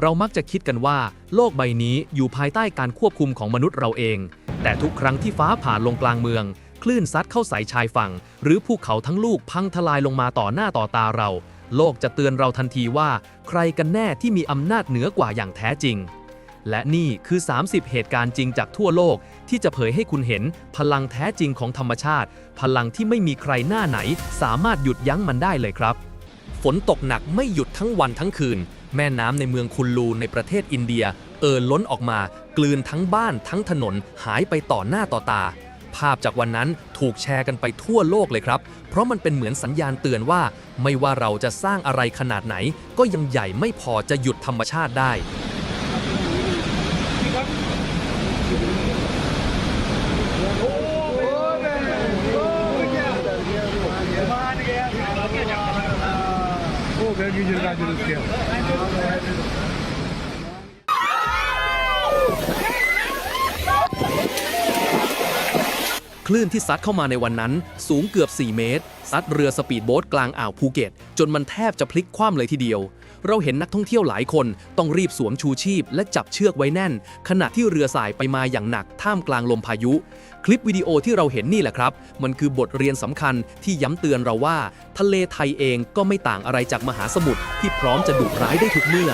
เรามักจะคิดกันว่าโลกใบนี้อยู่ภายใต้การควบคุมของมนุษย์เราเอง แต่ทุกครั้งที่ฟ้าผ่าลงกลางเมือง คลื่นซัดเข้าใส่ชายฝั่ง หรือภูเขาทั้งลูกพังทลายลงมาต่อหน้าต่อตาเรา โลกจะเตือนเราทันทีว่า ใครกันแน่ที่มีอำนาจเหนือกว่าอย่างแท้จริง และนี่คือ 30 เหตุการณ์จริงจากทั่วโลก ที่จะเผยให้คุณเห็นพลังแท้จริงของธรรมชาติ พลังที่ไม่มีใครหน้าไหน สามารถหยุดยั้งมันได้เลยครับ ฝนตกหนักไม่หยุดทั้งวันทั้งคืน แม่น้ำในเมืองคุนลูในประเทศอินเดีย เอ่อล้นออกมา กลืนทั้งบ้านทั้งถนนหายไปต่อหน้าต่อตา ภาพจากวันนั้นถูกแชร์กันไปทั่วโลกเลยครับ เพราะมันเป็นเหมือนสัญญาณเตือนว่า ไม่ว่าเราจะสร้างอะไรขนาดไหน ก็ยังใหญ่ไม่พอจะหยุดธรรมชาติได้เดิน คลื่นที่ซัดเข้ามาในวันนั้นสูงเกือบ 4 เมตร ซัดเรือสปีดโบ๊ทกลางอ่าวภูเก็ต จนมันแทบจะพลิกคว่ำเลยทีเดียว เราเห็นนักท่องเที่ยวหลายคนต้องรีบสวมชูชีพ และจับเชือกไว้แน่น ขณะที่เรือสายไปมาอย่างหนักท่ามกลางลมพายุ คลิปวิดีโอที่เราเห็นนี่แหละครับ มันคือบทเรียนสำคัญที่ย้ำเตือนเราว่า ทะเลไทยเองก็ไม่ต่างอะไรจากมหาสมุทรที่พร้อมจะดุร้ายได้ทุกเมื่อ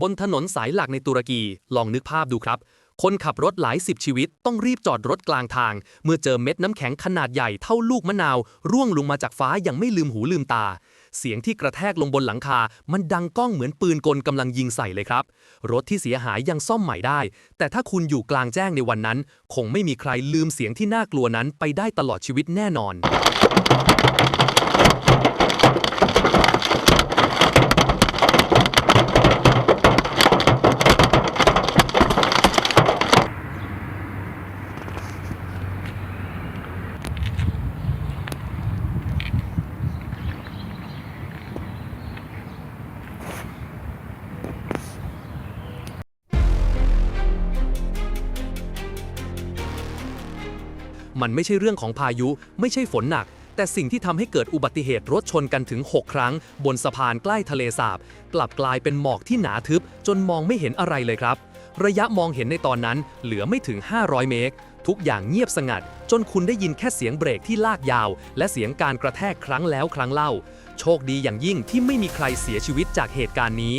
บนถนนสายหลักในตุรกี ลองนึกภาพดูครับ คนขับรถหลายสิบชีวิตต้องรีบจอดรถกลางทาง เมื่อเจอเม็ดน้ำแข็งขนาดใหญ่เท่าลูกมะนาว ร่วงลงมาจากฟ้าอย่างไม่ลืมหูลืมตา เสียงที่กระแทกลงบนหลังคา มันดังก้องเหมือนปืนกลกำลังยิงใส่เลยครับ รถที่เสียหายยังซ่อมใหม่ได้ แต่ถ้าคุณอยู่กลางแจ้งในวันนั้น คงไม่มีใครลืมเสียงที่น่ากลัวนั้นไปได้ตลอดชีวิตแน่นอน มันไม่ใช่เรื่องของพายุ ไม่ใช่ฝนหนัก แต่สิ่งที่ทำให้เกิดอุบัติเหตุรถชนกันถึง 6 ครั้ง บนสะพานใกล้ทะเลสาบ กลับกลายเป็นหมอกที่หนาทึบ จนมองไม่เห็นอะไรเลยครับ ระยะมองเห็นในตอนนั้นเหลือไม่ถึง 500 เมตร ทุกอย่างเงียบสงัด จนคุณได้ยินแค่เสียงเบรกที่ลากยาว และเสียงการกระแทกครั้งแล้วครั้งเล่า โชคดีอย่างยิ่งที่ไม่มีใครเสียชีวิตจากเหตุการณ์นี้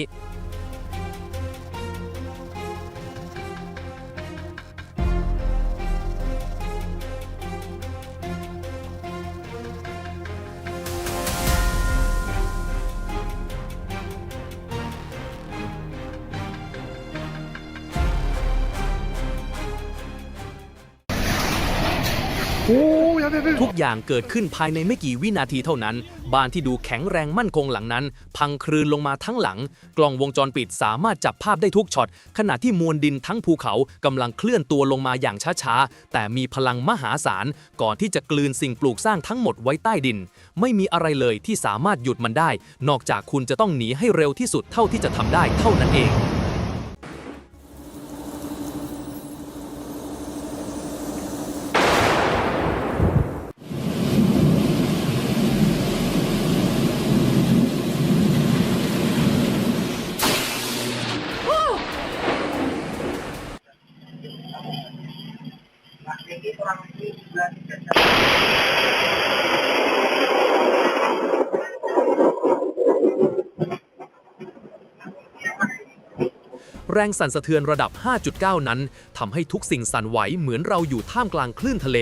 อย่างเกิดขึ้นภายในไม่กี่วินาทีเท่านั้น บ้านที่ดูแข็งแรงมั่นคงหลังนั้น พังคลืนลงมาทั้งหลัง กล้องวงจรปิดสามารถจับภาพได้ทุกช็อต ขณะที่มวลดินทั้งภูเขากำลังเคลื่อนตัวลงมาอย่างช้าๆ แต่มีพลังมหาศาล ก่อนที่จะกลืนสิ่งปลูกสร้างทั้งหมดไว้ใต้ดิน ไม่มีอะไรเลยที่สามารถหยุดมันได้ นอกจากคุณจะต้องหนีให้เร็วที่สุดเท่าที่จะทำได้เท่านั้นเอง แรงสั่นสะเทือนระดับ 5.9 นั้นทำให้ทุกสิ่งสั่นไหวเหมือนเราอยู่ท่ามกลางคลื่นทะเล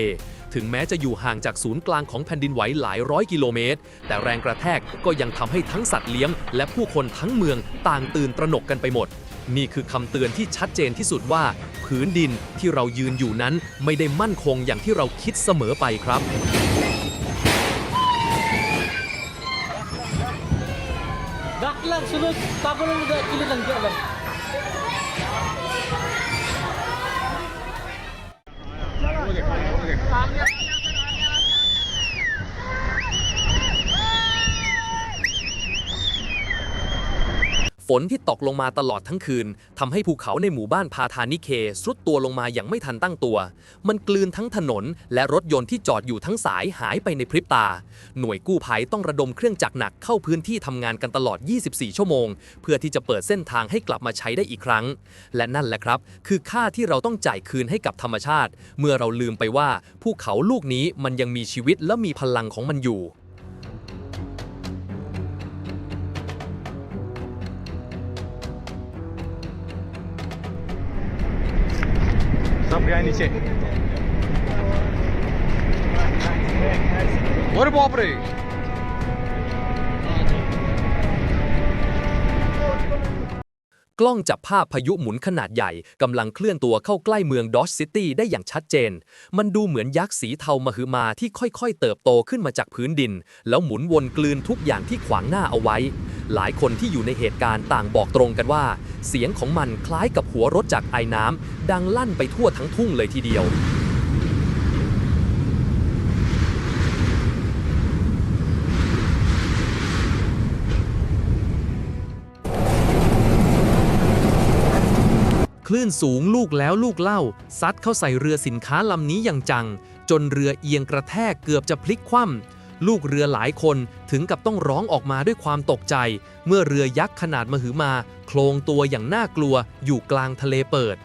ถึงแม้จะอยู่ห่างจากศูนย์กลางของแผ่นดินไหวหลายร้อยกิโลเมตร แต่แรงกระแทกก็ยังทำให้ทั้งสัตว์เลี้ยง และผู้คนทั้งเมืองต่างตื่นตระหนกกันไปหมด นี่คือคำเตือนที่ชัดเจนที่สุดว่า พื้นดินที่เรายืนอยู่นั้นไม่ได้มั่นคงอย่างที่เราคิดเสมอไปครับ Dak lang, sunod. Tapo lang nag kilit lang ฝนที่ตกลงมาตลอดทั้งคืนทำให้ภูเขาในหมู่บ้านพาทานิเคทรุดตัวลงมาอย่างไม่ทันตั้งตัว มันกลืนทั้งถนน และรถยนต์ที่จอดอยู่ทั้งสายหายไปในพริบตา หน่วยกู้ภัยต้องระดมเครื่องจักรหนักเข้าพื้นที่ทำงานกันตลอด 24 ชั่วโมง เพื่อที่จะเปิดเส้นทางให้กลับมาใช้ได้อีกครั้ง และนั่นแหละครับ คือค่าที่เราต้องจ่ายคืนให้กับธรรมชาติ เมื่อเราลืมไปว่าภูเขาลูกนี้มันยังมีชีวิตและมีพลังของมันอยู่ दब गया नीचे। और बाप रे। กล้องจับภาพพายุหมุนขนาดใหญ่กำลังเคลื่อนตัวเข้าใกล้เมืองดอชซิตี้ได้อย่างชัดเจน มันดูเหมือนยักษ์สีเทามหึมาที่ค่อยๆ เติบโตขึ้นมาจากพื้นดิน แล้วหมุนวนกลืนทุกอย่างที่ขวางหน้าเอาไว้ หลายคนที่อยู่ในเหตุการณ์ต่างบอกตรงกันว่า เสียงของมันคล้ายกับหัวรถจากไอ้น้ำดังลั่นไปทั่วทั้งทุ่งเลยทีเดียว คลื่นสูงลูกแล้วลูกเล่า ซัดเข้าใส่เรือสินค้าลำนี้อย่างจัง จนเรือเอียงกระแทกเกือบจะพลิกคว่ำลูกเรือหลายคนถึงกับต้องร้องออกมาด้วยความตกใจ เมื่อเรือยักษ์ขนาดมหึมา โคลงตัวอย่างน่ากลัวอยู่กลางทะเลเปิด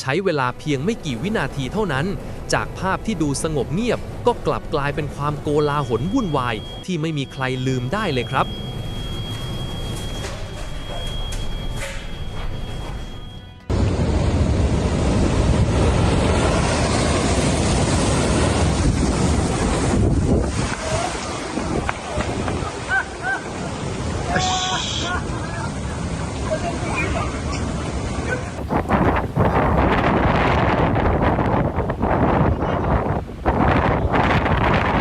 ใช้เวลาเพียงไม่กี่วินาทีเท่านั้น จากภาพที่ดูสงบเงียบ ก็กลับกลายเป็นความโกลาหลวุ่นวาย ที่ไม่มีใครลืมได้เลยครับ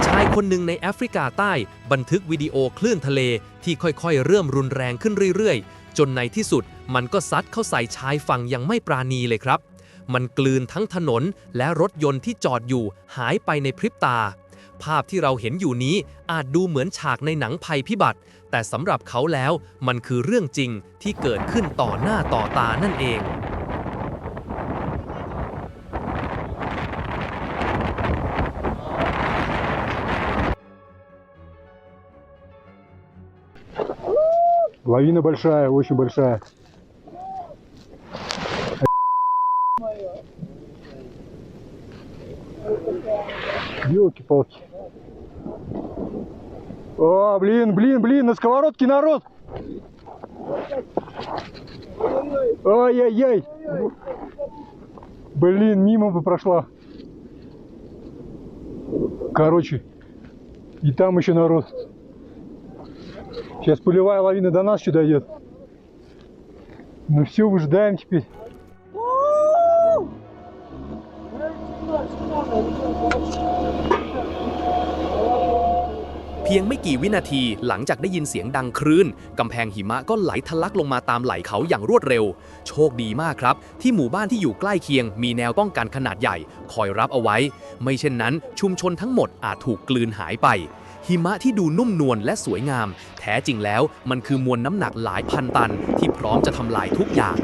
ชายคนหนึ่งใน แอฟริกาใต้ บันทึกวิดีโอคลื่นทะเลที่ค่อยๆ เริ่มรุนแรงขึ้นเรื่อยๆ จนในที่สุดมันก็ซัดเข้าใส่ชายฝั่งอย่างไม่ปราณีเลยครับ มันกลืนทั้งถนนและรถยนต์ที่จอดอยู่หายไปในพริบตา ภาพที่เราเห็นอยู่นี้อาจดูเหมือนฉากในหนังภัยพิบัติ แต่สำหรับเขาแล้วมันคือเรื่องจริงที่เกิดขึ้นต่อหน้าต่อตานั่นเอง Лавина большая, очень большая. Елки-палки. О, блин, блин, блин, на сковородке народ. Ай-яй-яй. Блин, мимо бы прошла. Короче, и там еще народ. Сейчас пулевая лавина до нас еще дойдет. Ну все, выжидаем теперь. เพียงไม่กี่วินาทีหลังจากได้ยินเสียงดังคลื่นกำแพงหิมะก็ไหลทะลักลงมาตามไหล่เขาอย่างรวดเร็ว โชคดีมากครับ ที่หมู่บ้านที่อยู่ใกล้เคียง มีแนวป้องกันขนาดใหญ่ คอยรับเอาไว้ ไม่เช่นนั้น ชุมชนทั้งหมดอาจถูกกลืนหายไป หิมะที่ดูนุ่มนวลและสวยงาม แท้จริงแล้วมันคือมวลน้ำหนักหลายพันตันที่พร้อมจะทำลายทุกอย่าง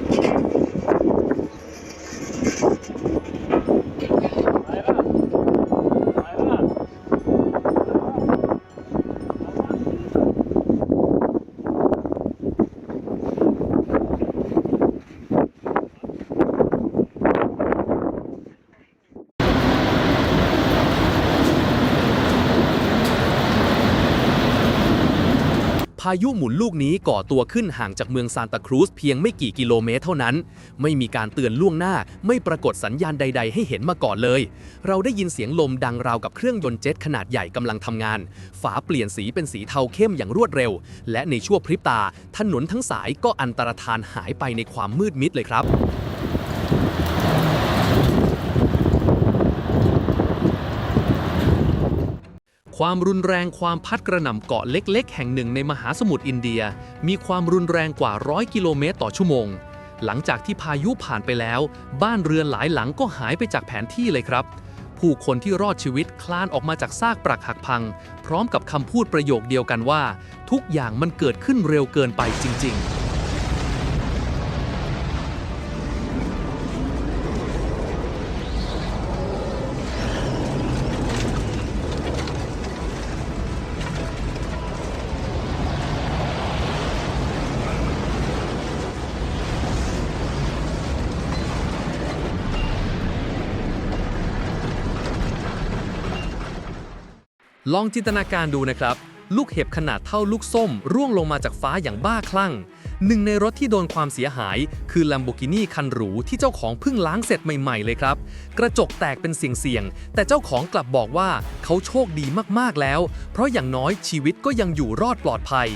ายุหมุนลูกนี้ก่อตัวขึ้นห่างจากเมืองซานตาครูซเพียงไม่กี่กิโลเมตรเท่านั้น ไม่มีการเตือนล่วงหน้า ไม่ปรากฏสัญญาณใด ๆ ให้เห็นมาก่อนเลย เราได้ยินเสียงลมดังราวกับเครื่องยนต์เจ็ตขนาดใหญ่กำลังทำงาน ฝาเปลี่ยนสีเป็นสีเทาเข้มอย่างรวดเร็ว และในชั่วพริบตา ถนนทั้งสายก็อันตรธานหายไปในความมืดมิดเลยครับ ความรุนแรงความพัดกระหน่ำเกาะเล็ก ๆ แห่งหนึ่งในมหาสมุทรอินเดีย มีความรุนแรงกว่าร้อยกิโลเมตรต่อชั่วโมง หลังจากที่พายุผ่านไปแล้ว บ้านเรือนหลายหลังก็หายไปจากแผนที่เลยครับ ผู้คนที่รอดชีวิตคลานออกมาจากซากปรักหักพัง พร้อมกับคำพูดประโยคเดียวกันว่า ทุกอย่างมันเกิดขึ้นเร็วเกินไปจริง ๆ ลองจินตนาการดูนะครับ ลูกเห็บขนาดเท่าลูกส้ม ร่วงลงมาจากฟ้าอย่างบ้าคลั่ง หนึ่งในรถที่โดนความเสียหาย คือ Lamborghini คันหรูที่เจ้าของเพิ่งล้างเสร็จใหม่ ๆ เลยครับ กระจกแตกเป็นเสียงๆ แต่เจ้าของกลับบอกว่าเขาโชคดีมากๆแล้ว เพราะอย่างน้อยชีวิตก็ยังอยู่รอดปลอดภัย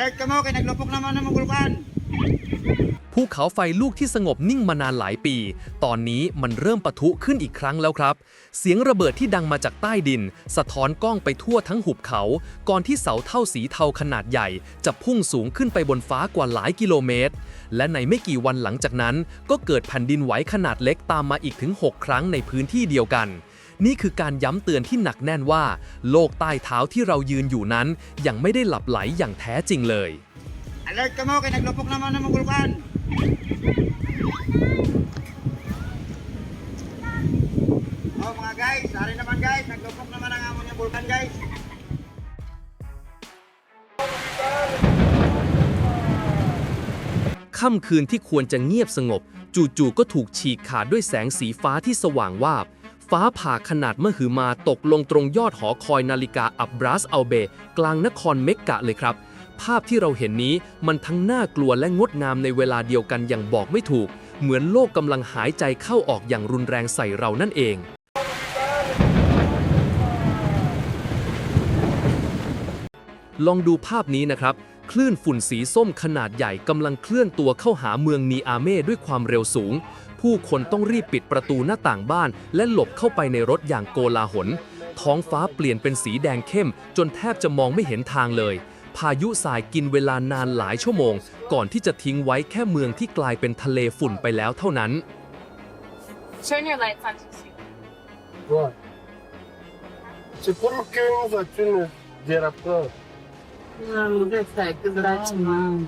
Alert ka mo, kay naglupok naman ng bulkan. ภูเขาไฟลูกที่สงบนิ่งมานานหลายปี ตอนนี้มันเริ่มปะทุขึ้นอีกครั้งแล้วครับ เสียงระเบิดที่ดังมาจากใต้ดิน สะท้อนกล้องไปทั่วทั้งหุบเขา ก่อนที่เสาเท่าสีเทาขนาดใหญ่ จะพุ่งสูงขึ้นไปบนฟ้ากว่าหลายกิโลเมตร และในไม่กี่วันหลังจากนั้น ก็เกิดแผ่นดินไหวขนาดเล็กตามมาอีกถึง 6 ครั้งในพื้นที่เดียวกัน นี่คือการย้ำเตือนที่หนักแน่นว่า โลกใต้เท้าที่เรายืนอยู่นั้น ยังไม่ได้หลับไหลอย่างแท้จริงเลย Alert ka mo, kay naglupok naman ng bulkan. Oh mga guys, sorry naman guys, naglupok naman ang amon yung bulkan guys. ค่ำคืนที่ควรจะเงียบสงบ จู่ๆก็ถูกฉีกขาดด้วยแสงสีฟ้าที่สว่างวาบ ฟ้าผ่าขนาดมหึมาตกลงตรงยอดหอคอยนาฬิกาอับบรัสอัลเบ กลางนครเมกกะเลยครับ ภาพที่เราเห็นนี้มันทั้งน่ากลัวและงดงามในเวลาเดียวกันอย่างบอกไม่ถูก เหมือนโลกกำลังหายใจเข้าออกอย่างรุนแรงใส่เรานั่นเองลองดูภาพนี้นะครับ คลื่นฝุ่นสีส้มขนาดใหญ่กำลังเคลื่อนตัวเข้าหาเมืองนีอาเม่ด้วยความเร็วสูง ผู้คนต้องรีบปิดประตูหน้าต่างบ้าน และหลบเข้าไปในรถอย่างโกลาหล ท้องฟ้าเปลี่ยนเป็นสีแดงเข้ม จนแทบจะมองไม่เห็นทางเลย พายุสายกินเวลานานหลายชั่วโมง ก่อนที่จะทิ้งไว้แค่เมืองที่กลายเป็นทะเลฝุ่นไปแล้วเท่านั้น Turn your lights on to see. Ouais. C'est pour qu'une voiture ne dérape pas. Non, that's like the bâtiment.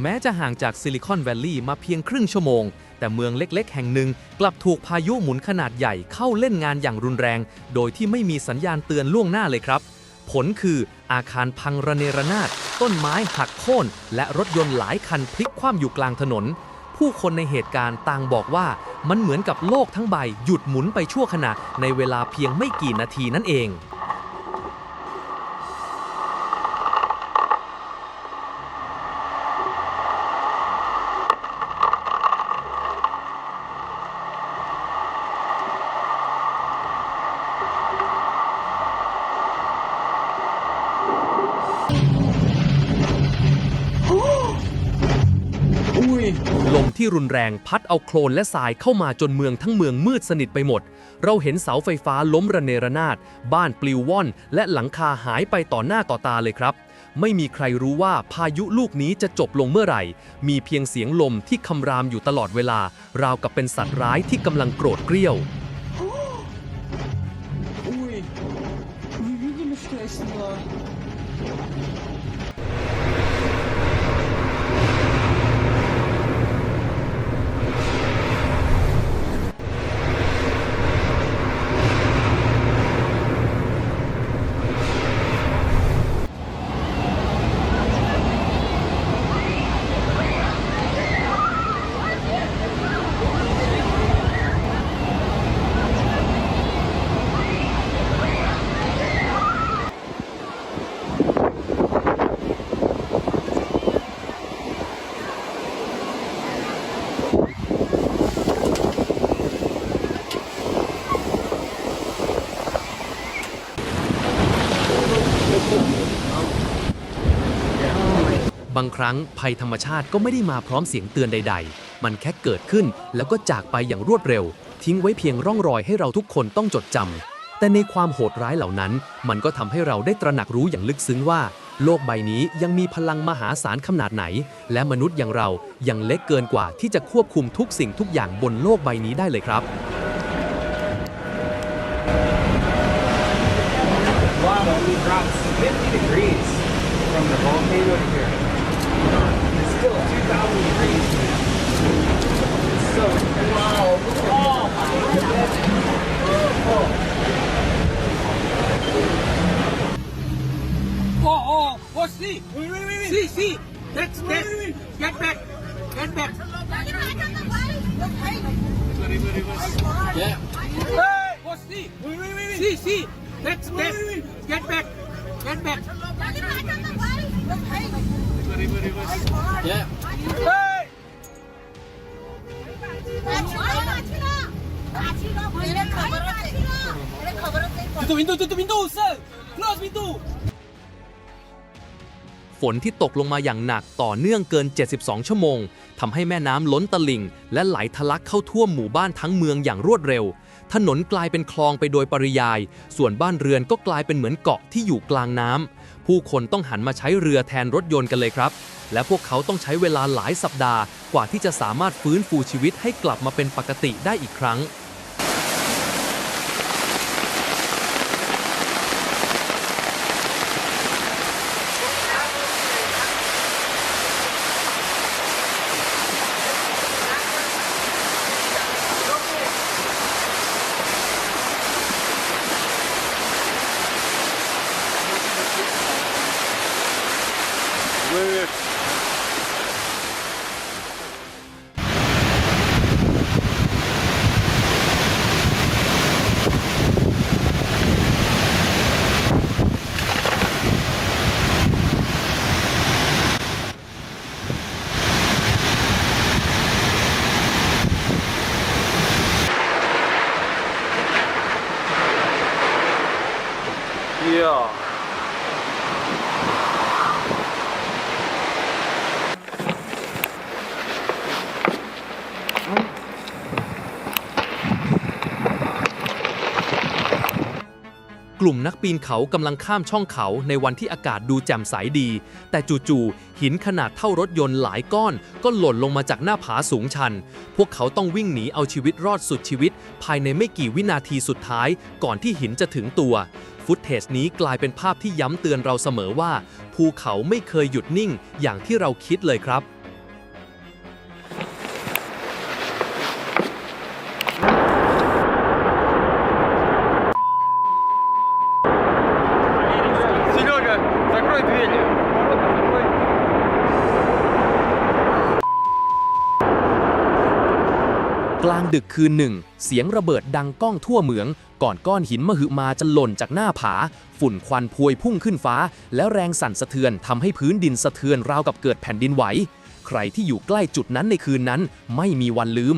แม้จะห่างจากซิลิคอนแวลลีย์มาเพียงครึ่งชั่วโมง แต่เมืองเล็กๆ แห่งหนึ่งกลับถูกพายุหมุนขนาดใหญ่เข้าเล่นงานอย่างรุนแรง โดยที่ไม่มีสัญญาณเตือนล่วงหน้าเลยครับ ผลคืออาคารพังระเนระนาด ต้นไม้หักโค่น และรถยนต์หลายคันพลิกคว่ำอยู่กลางถนน ผู้คนในเหตุการณ์ต่างบอกว่ามันเหมือนกับโลกทั้งใบหยุดหมุนไปชั่วขณะในเวลาเพียงไม่กี่นาทีนั่นเอง ที่รุนแรงพัดเอาโคลนและทรายเข้ามาจนเมืองทั้งเมืองมืดสนิทไปหมด เราเห็นเสาไฟฟ้าล้มระเนระนาด บ้านปลิวว่อน และหลังคาหายไปต่อหน้าต่อตาเลยครับ ไม่มีใครรู้ว่าพายุลูกนี้จะจบลงเมื่อไหร่ มีเพียงเสียงลมที่คำรามอยู่ตลอดเวลา ราวกับเป็นสัตว์ร้ายที่กำลังโกรธเกรี้ยว บางครั้งภัยธรรมชาติก็ไม่ได้มาพร้อมเสียงเตือนใด ๆ มันแค่เกิดขึ้นแล้วก็จากไปอย่างรวดเร็ว ทิ้งไว้เพียงร่องรอยให้เราทุกคนต้องจดจำ แต่ในความโหดร้ายเหล่านั้น มันก็ทำให้เราได้ตระหนักรู้อย่างลึกซึ้งว่า โลกใบนี้ยังมีพลังมหาศาลขนาดไหน และมนุษย์อย่างเรายังเล็กเกินกว่าที่จะควบคุมทุกสิ่งทุกอย่างบนโลกใบนี้ได้เลยครับ Wow, only dropped 50 degrees from the volcano here. see. That's, that's, ฝนที่ตกลงมาอย่างหนักต่อเนื่องเกิน 72 ชั่วโมงทำให้แม่น้ำล้นตลิ่ง และไหลทะลักเข้าท่วมหมู่บ้านทั้งเมืองอย่างรวดเร็ว ถนนกลายเป็นคลองไปโดยปริยาย ส่วนบ้านเรือนก็กลายเป็นเหมือนเกาะที่อยู่กลางน้ำผู้คนต้องหันมาใช้เรือแทนรถยนต์กันเลยครับ และพวกเขาต้องใช้เวลาหลายสัปดาห์ กว่าที่จะสามารถฟื้นฟูชีวิตให้กลับมาเป็นปกติได้อีกครั้ง กลุ่มนักปีนเขากำลังข้ามช่องเขาในวันที่อากาศดูแจ่มใสดี แต่จู่ๆหินขนาดเท่ารถยนต์หลายก้อน ก็หล่นลงมาจากหน้าผาสูงชัน พวกเขาต้องวิ่งหนีเอาชีวิตรอดสุดชีวิต ภายในไม่กี่วินาทีสุดท้าย ก่อนที่หินจะถึงตัวฟุตเทจนี้กลายเป็นภาพที่ย้ำเตือนเราเสมอว่า ภูเขาไม่เคยหยุดนิ่งอย่างที่เราคิดเลยครับ กลางดึกคืนหนึ่ง เสียงระเบิดดังก้องทั่วเหมือง ก่อนก้อนหินมหึมาจะหล่นจากหน้าผา ฝุ่นควันพวยพุ่งขึ้นฟ้า แล้วแรงสั่นสะเทือนทำให้พื้นดินสะเทือนราวกับเกิดแผ่นดินไหว ใครที่อยู่ใกล้จุดนั้นในคืนนั้นไม่มีวันลืม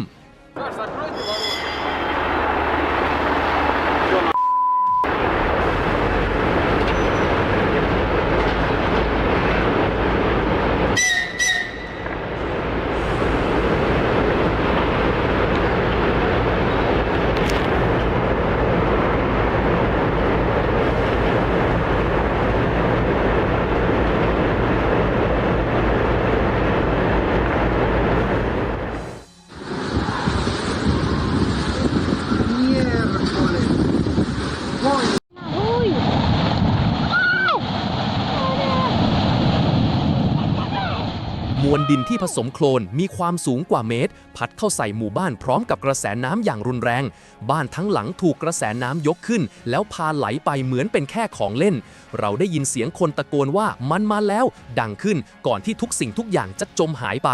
ดินที่ผสมโคลนมีความสูงกว่าเมตร พัดเข้าใส่หมู่บ้านพร้อมกับกระแสน้ำอย่างรุนแรง บ้านทั้งหลังถูกกระแสน้ำยกขึ้น แล้วพาไหลไปเหมือนเป็นแค่ของเล่น เราได้ยินเสียงคนตะโกนว่ามันมาแล้ว ดังขึ้นก่อนที่ทุกสิ่งทุกอย่างจะจมหายไป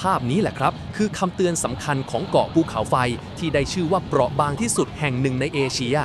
ภาพนี้แหละครับ คือคำเตือนสำคัญของเกาะภูเขาไฟที่ได้ชื่อว่าเปราะบางที่สุดแห่งหนึ่งในเอเชีย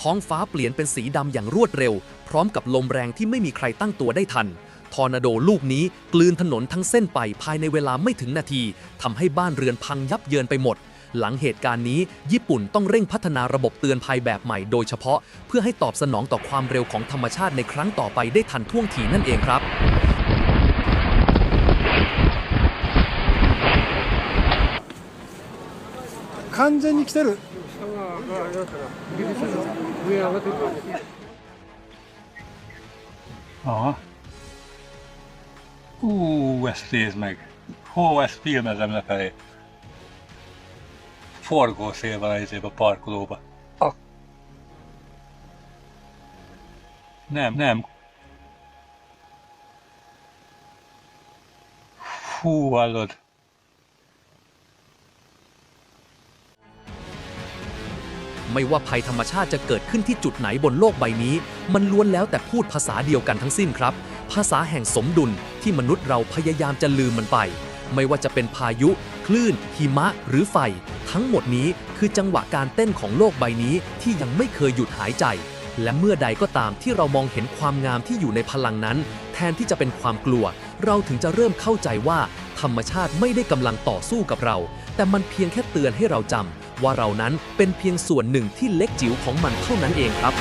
ท้องฟ้าเปลี่ยนเป็นสีดำอย่างรวดเร็ว พร้อมกับลมแรงที่ไม่มีใครตั้งตัวได้ทัน ทอร์นาโดลูกนี้กลืนถนนทั้งเส้นไปภายในเวลาไม่ถึงนาทีทำให้บ้านเรือนพังยับเยินไปหมด หลังเหตุการณ์นี้ ญี่ปุ่นต้องเร่งพัฒนาระบบเตือนภัยแบบใหม่โดยเฉพาะ เพื่อให้ตอบสนองต่อความเร็วของธรรมชาติในครั้งต่อไปได้ทันท่วงทีนั่นเองครับ 完全に来てる Ja. Ó, ezt nézd meg! Hó, ezt filmezem lefelé. Forgószél van az a parkolóba. Ah. Nem, nem. Hú, hallod? ไม่ว่าภัยธรรมชาติจะเกิดขึ้นที่จุดไหนบนโลกใบนี้ มันล้วนแล้วแต่พูดภาษาเดียวกันทั้งสิ้นครับ ภาษาแห่งสมดุลที่มนุษย์เราพยายามจะลืมมันไป ไม่ว่าจะเป็นพายุ คลื่น หิมะ หรือไฟ ทั้งหมดนี้คือจังหวะการเต้นของโลกใบนี้ที่ยังไม่เคยหยุดหายใจ และเมื่อใดก็ตามที่เรามองเห็นความงามที่อยู่ในพลังนั้น แทนที่จะเป็นความกลัว เราถึงจะเริ่มเข้าใจว่า ธรรมชาติไม่ได้กำลังต่อสู้กับเรา แต่มันเพียงแค่เตือนให้เราจำ ว่าเรานั้นเป็นเพียงส่วนหนึ่งที่เล็กจิ๋วของมันเท่านั้นเองครับ